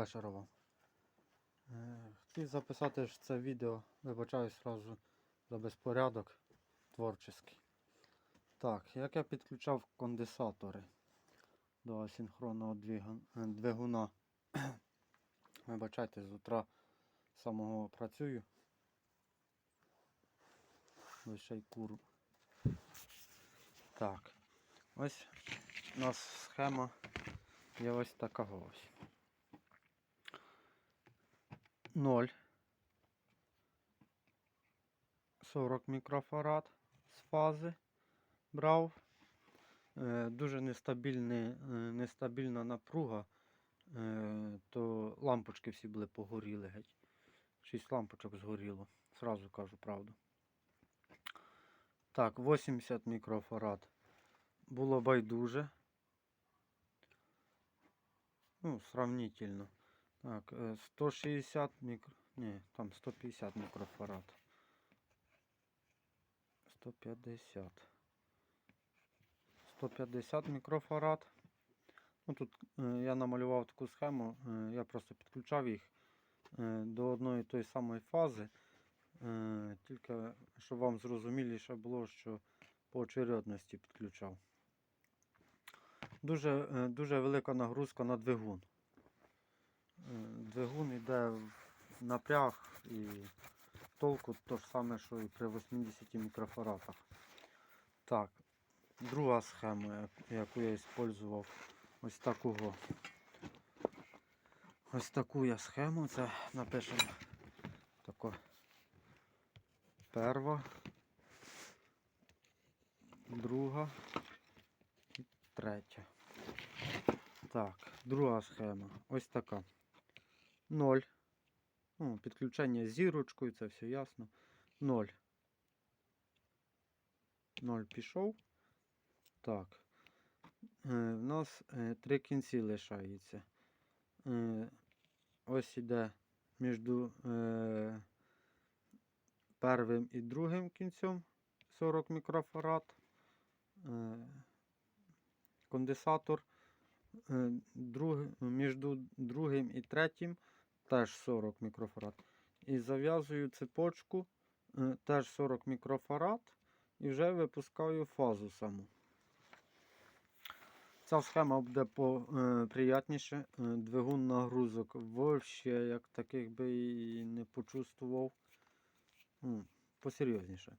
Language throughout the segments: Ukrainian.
вечора вам. Е, Хотів записати ж це відео, вибачаю сразу за безпорядок творчий. Так, як я підключав конденсатори до асинхронного е, двигуна. Вибачайте, з утра самого працюю. Лише й куру. Так. Ось у нас схема є ось така ось. 0. 40 мікрофарад з фази брав. Е, Дуже е, нестабільна напруга, е, то лампочки всі були погоріли геть. Шість лампочок згоріло, сразу кажу правду. Так, 80 мікрофарад було байдуже. Ну, сравнительно. Так, е, 160 мікро... Ні, там 150 мікрофарад. 150. 150 мікрофарад. Ну, тут е, я намалював таку схему, е, я просто підключав їх е, до одної тої самої фази. Е, тільки щоб вам зрозуміліше було, що по очередності підключав. Дуже, е, дуже велика нагрузка на двигун. Двигун йде напряг і толку то ж саме, що і при 80 мікрофарадах. Так, друга схема, яку я використовував, ось такого. Ось таку я схему, це напишемо тако. Перва, друга і третя. Так, друга схема. Ось така. 0. Ну, підключення зірочкою, це все ясно. 0. 0 пішов. Так. Е, у нас е, три кінці лишається. Е, ось іде між первим і другим кінцем 40 мікрофарад. Е, конденсатор. Е, між другим і третім теж 40 мікрофарад. І зав'язую цепочку е, теж 40 мікрофарад і вже випускаю фазу саму. Ця схема буде е, приятніше. Е, Двигун нагрузок взагалі як таких би і не почувствував. Посерйозніше.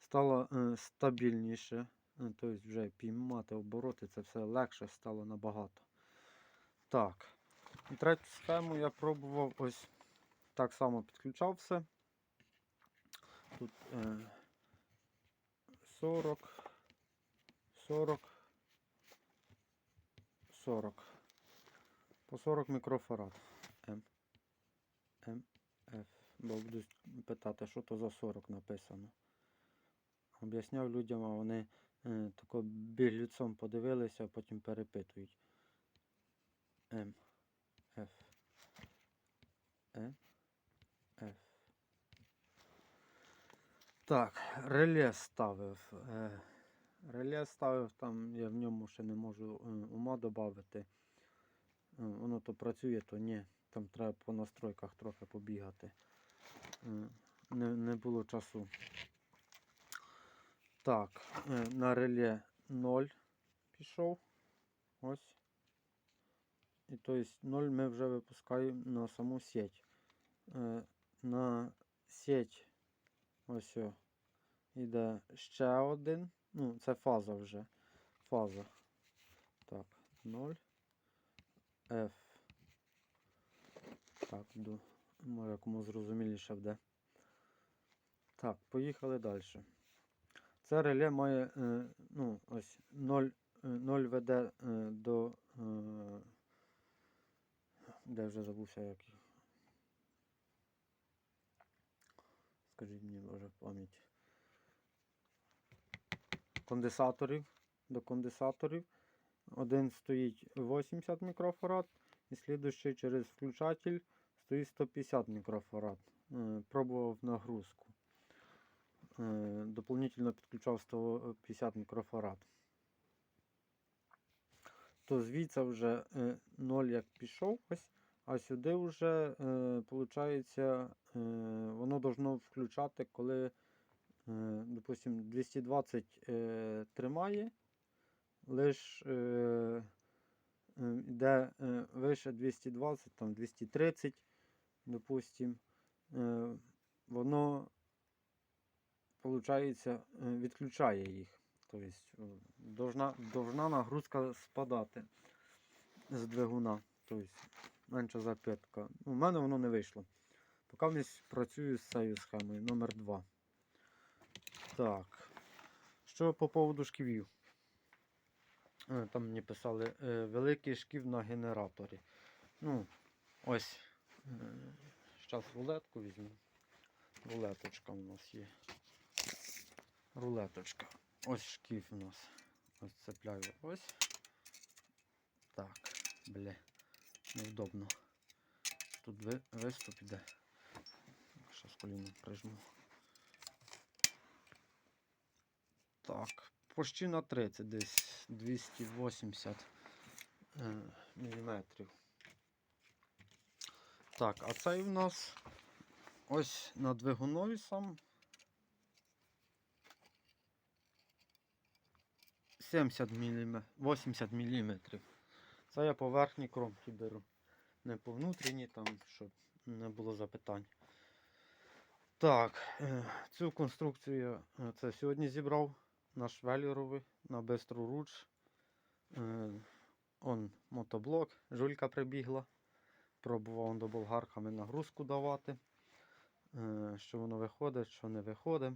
Стало стабільніше. Тобто вже піймати обороти, це все легше стало набагато. Так. Третю схему я пробував ось так само підключав все. Тут е, 40, 40, 40. По 40 мікрофарад. М. М. Ф. Бо будуть питати, що то за 40 написано. Об'ясняв людям, а вони е, тако біглюцом подивилися, а потім перепитують. М. Ф. Е. Ф. Так, реле ставив. Е, реле ставив, там я в ньому ще не можу е, ума додати. Е, воно то працює, то ні. Там треба по настройках трохи побігати. Не, не було часу. Так, на реле 0 пішов. Ось. І то есть 0 ми вже випускаємо на саму сеть. Е, на сеть ось іде ще один. Ну, це фаза вже. Фаза. Так, 0. F. Так, до, може зрозуміліше буде. Так, поїхали далі. Це реле має, е, ну, ось 0, е, 0 веде е, до. Де вже забувся як. Скажіть мені, може, в пам'ять. Конденсаторів. До конденсаторів. Один стоїть 80 мікрофарад, і слідуючий через включатель стоїть 150 мікрофарад. Е, Пробував нагрузку. Е, Дополнительно підключав 150 мікрофарад. То звідси вже 0 як пішов, ось А сюди вже, е, виходить, е, воно должно включати, коли, е, допустим, 220 е, тримає, лише е, е, йде е, вище 220, там 230, допустим, е, воно, виходить, відключає їх. Тобто е, должна, должна нагрузка спадати з двигуна. Тобто менша запитка. У мене воно не вийшло. Поки в працюю з цією схемою номер 2 Так. Що по поводу шківів? Е, Там мені писали е, великий шків на генераторі. Ну, ось. Зараз рулетку візьму. Рулеточка у нас є. Рулеточка. Ось шкіф у нас. Ось цепляю. Ось. Так, бля. Невдобно. Тут виступ іде. Зараз коліно прижму. Так, почти на 30, десь 280 е, міліметрів. Так, а цей у нас ось на двигунові сам 70 мм, 80 мм. Це я по верхній кромці беру. Не по внутрішній, там, щоб не було запитань. Так, е, цю конструкцію я е, це сьогодні зібрав на швеллерові, на бистроруч. Е, Он мотоблок, жулька прибігла. Пробував до болгарками нагрузку давати. Що воно виходить, що не виходить.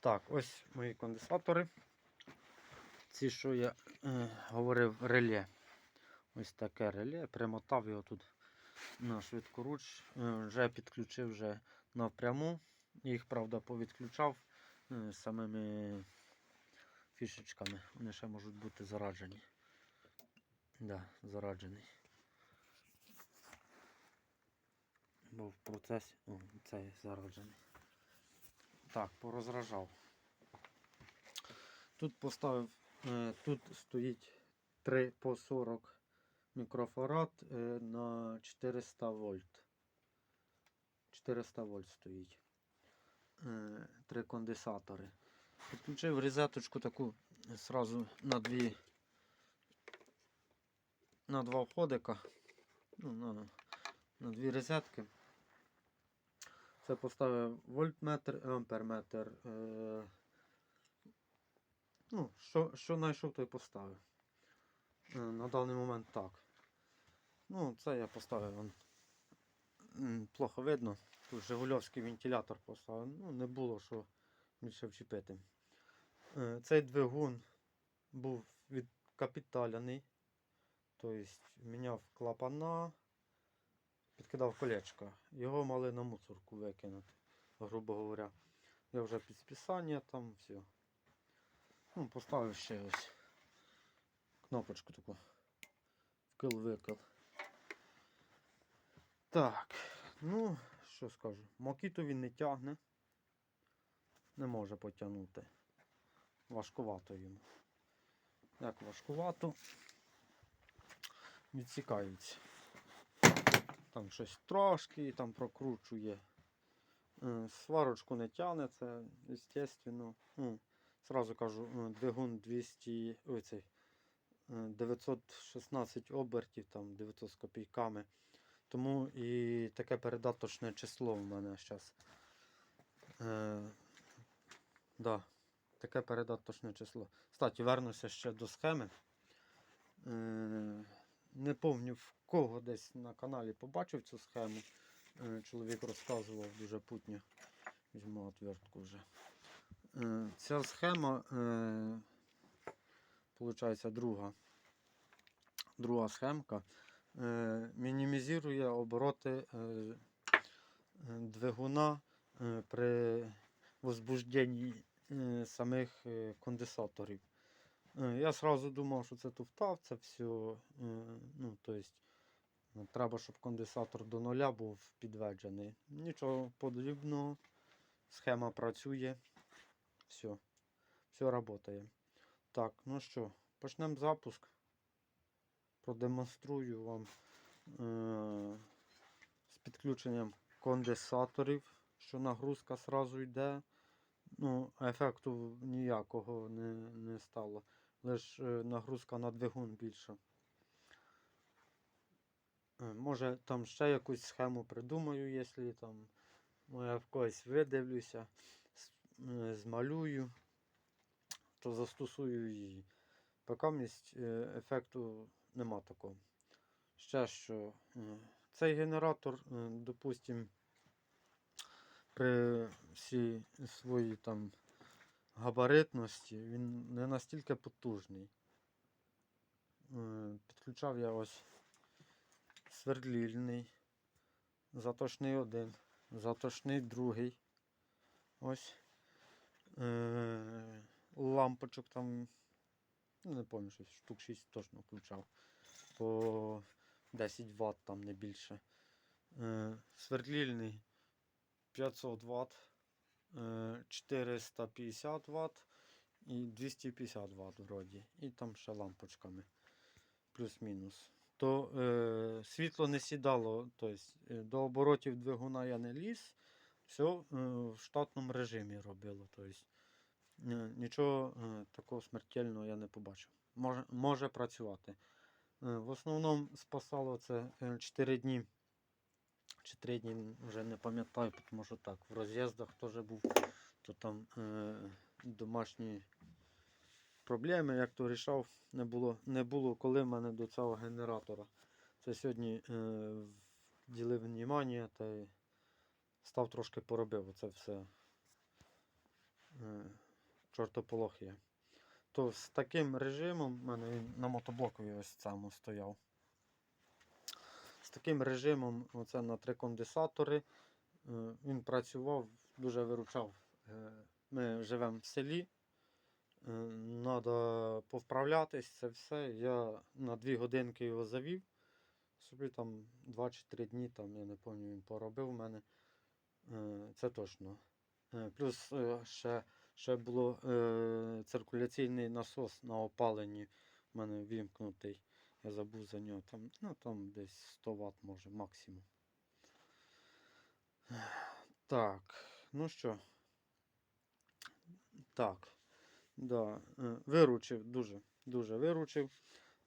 Так, ось мої конденсатори. Ці, що я е, говорив, реле. Ось таке реле. Примотав його тут на швидкоруч. Е, вже підключив вже напряму. Їх, правда, повідключав е, самими фішечками. Вони ще можуть бути зараджені. Да, зараджений. Бо в процесі. О, цей зараджений. Так, порозражав. Тут поставив, тут стоїть 3 по 40 мікрофарад е, на 400 вольт. 400 вольт стоїть. Е, Три конденсатори. Підключив розеточку таку сразу на дві на два входика. Ну, на, на дві розетки. Це поставив вольтметр, амперметр. Ну, що, що знайшов, то й поставив. Е, на даний момент так. Ну, це я поставив. Он, плохо видно. Тут Жигульовський вентилятор поставив. Ну, не було що більше вчепити. Е, Цей двигун був відкапіталяний. Тобто міняв клапана, підкидав колечко. Його мали на мусорку викинути, грубо говоря. Я вже під списання там все. Ну, поставив ще ось кнопочку таку. Вкил-викил. Так, ну, що скажу. Макіту він не тягне. Не може потягнути. Важкувато йому. Як важкувато. Відсікається. Там щось трошки там прокручує. Е, Сварочку не тягне, це, звісно. Сразу кажу, е, двигун 200, ой, цей, е, 916 обертів, там 900 з копійками. Тому і таке передаточне число в мене зараз. Е, да, таке передаточне число. Кстати, вернуся ще до схеми. Е, не пам'ятаю в кого десь на каналі побачив цю схему. Е, Чоловік розказував дуже путньо. Візьму отвертку вже. Е, Ця схема, виходить, друга. Друга схемка. е, Мінімізує обороти е, е, двигуна е, при возбужденні е, самих е, конденсаторів. Е, Я сразу думав, що це туфта, це все. е, Ну, то есть, е, треба, щоб конденсатор до нуля був підведений. Нічого подібного. Схема працює. Все. Все працює. Так, ну що, почнемо запуск. Продемонструю вам. е, з підключенням конденсаторів, що нагрузка сразу йде. Ну, ефекту ніякого не, не стало. Лише нагрузка на двигун більша. Е, Може там ще якусь схему придумаю, якщо там ну, я в когось видивлюся, змалюю, то застосую її. Поки місць е, ефекту нема такого. Ще що е, цей генератор, е, допустим, при всій своїй там габаритності, він не настільки потужний. Е, Підключав я ось свердлільний, заточний один, заточний другий. Ось. Е, лампочок там, ну, не пам'ятаю, щось штук 6 точно включав. По 10 Вт там не більше. Свердлільний 500 Вт, е, 450 Вт і 250 Вт вроді. І там ще лампочками. Плюс-мінус. То е, світло не сідало, тобто до оборотів двигуна я не ліз, все е, в штатному режимі робило. Тобто, е, нічого е, такого смертельного я не побачив. Може, може працювати. В основному спасало це 4 дні. Чи 3 дні вже не пам'ятаю, тому що так, в роз'їздах теж був, то там е, домашні проблеми, як то рішав, не було, не було коли в мене до цього генератора. Це сьогодні е, ділив внимання та став трошки поробив оце все е, чортополох є. То з таким режимом, в мене він на мотоблокові ось цьому стояв. З таким режимом, оце на три конденсатори, е, він працював, дуже виручав. Е, Ми живемо в селі, треба повправлятись, це все. Я на дві годинки його завів. Собі там 2 чи 3 дні, там, я не пам'ятаю, він поробив у мене. Е, Це точно. Е, Плюс е, ще, ще було циркуляційний насос на опаленні в мене вімкнутий. Я забув за нього. Там, ну, там десь 100 Вт може максимум. Так, ну що. Так. Да, виручив, дуже, дуже виручив.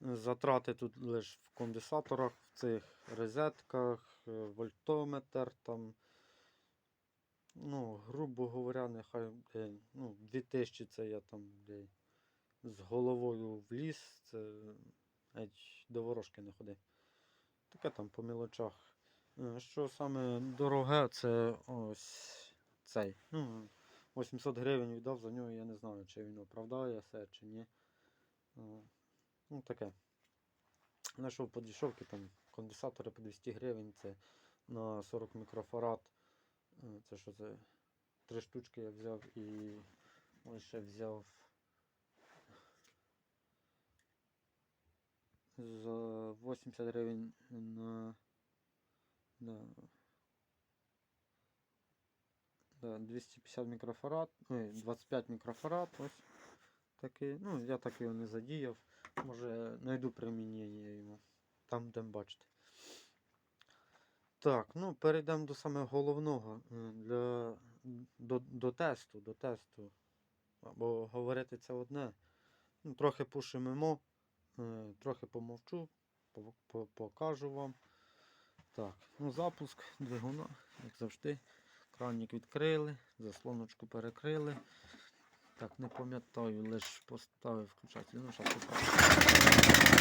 Затрати тут лише в конденсаторах, в цих розетках, вольтометр там. Ну, грубо говоря, нехай е, ну, 2000 це я там де, з головою вліз, це геть до ворожки не ходи. Таке там по мілочах. Е, Що саме дороге, це ось цей. Ну, 800 гривень віддав за нього, я не знаю, чи він оправдає все, чи ні. Е, Ну, таке. Знайшов по дешевки, там конденсатори по 200 гривень, це на 40 мікрофарад. Е, Це що це? Три штучки я взяв і ще взяв за 80 гривень на, на да, 250 мікрофарад, ой, 25 мікрофарад, ось такий. Ну, я так його не задіяв. Може знайду примінення йому. Там, де бачите. Так, ну перейдемо до саме головного для, до, до тесту, до тесту. Бо говорити це одне. Ну, трохи пошумимо, е, трохи помовчу, по- по- покажу вам. Так, ну запуск двигуна, як завжди. Кранник відкрили, заслоночку перекрили. Так, не пам'ятаю, лише поставив включатель. Ну, зараз покажу.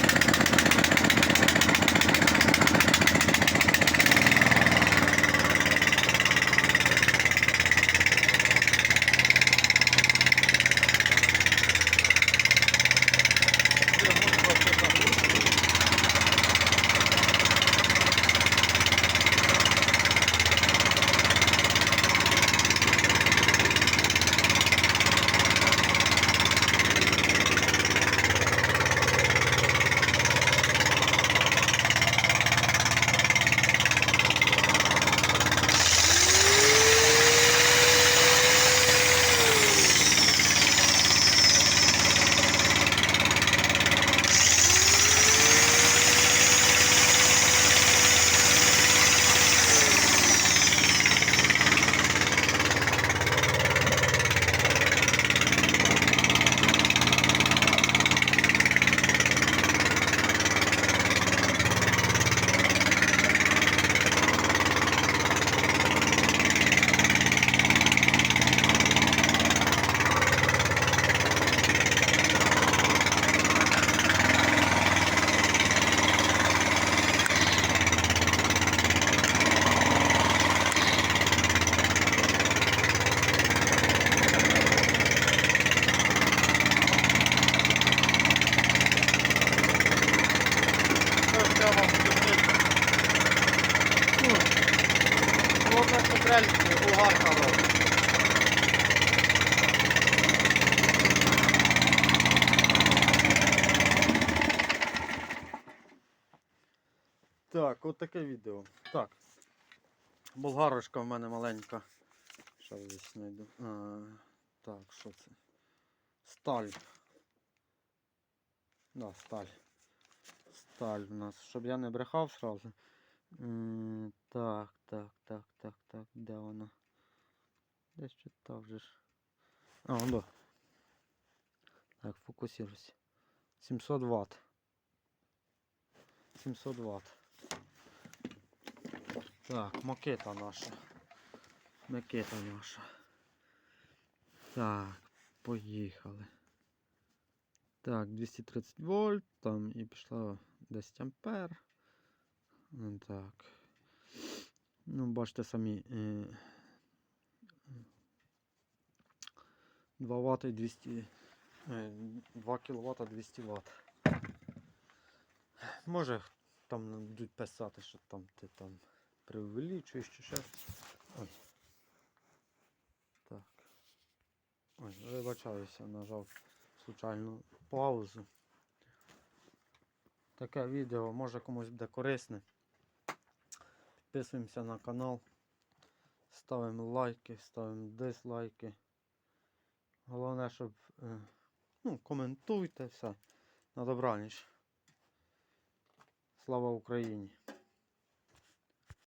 Так, от таке відео. Так. Болгарочка в мене маленька. Що десь знайду. А, так, що це? Сталь. Да, сталь. Сталь у нас. Щоб я не брехав сразу. Так, так, так, так, так. Де вона? Десь читав вже ж. А, до. Так, фокусируйся. 700 Вт. 700 Вт. Так, макета наша. Макета наша. Так, поїхали. Так, 230 вольт, там і пішло 10 ампер. Ну, Так. Ну, бачите самі. е, 2 Вт і 200. е, 2 кВт 200 Вт. Може там будуть писати, що там ти там преувеличуєш чи ще. Ой. Так. Ой, вибачаюся, нажав случайну паузу. Таке відео може комусь буде корисне. Підписуємося на канал, ставимо лайки, ставимо дизлайки. Головне, щоб е, ну, коментуйте все. На добраніч. Слава Україні!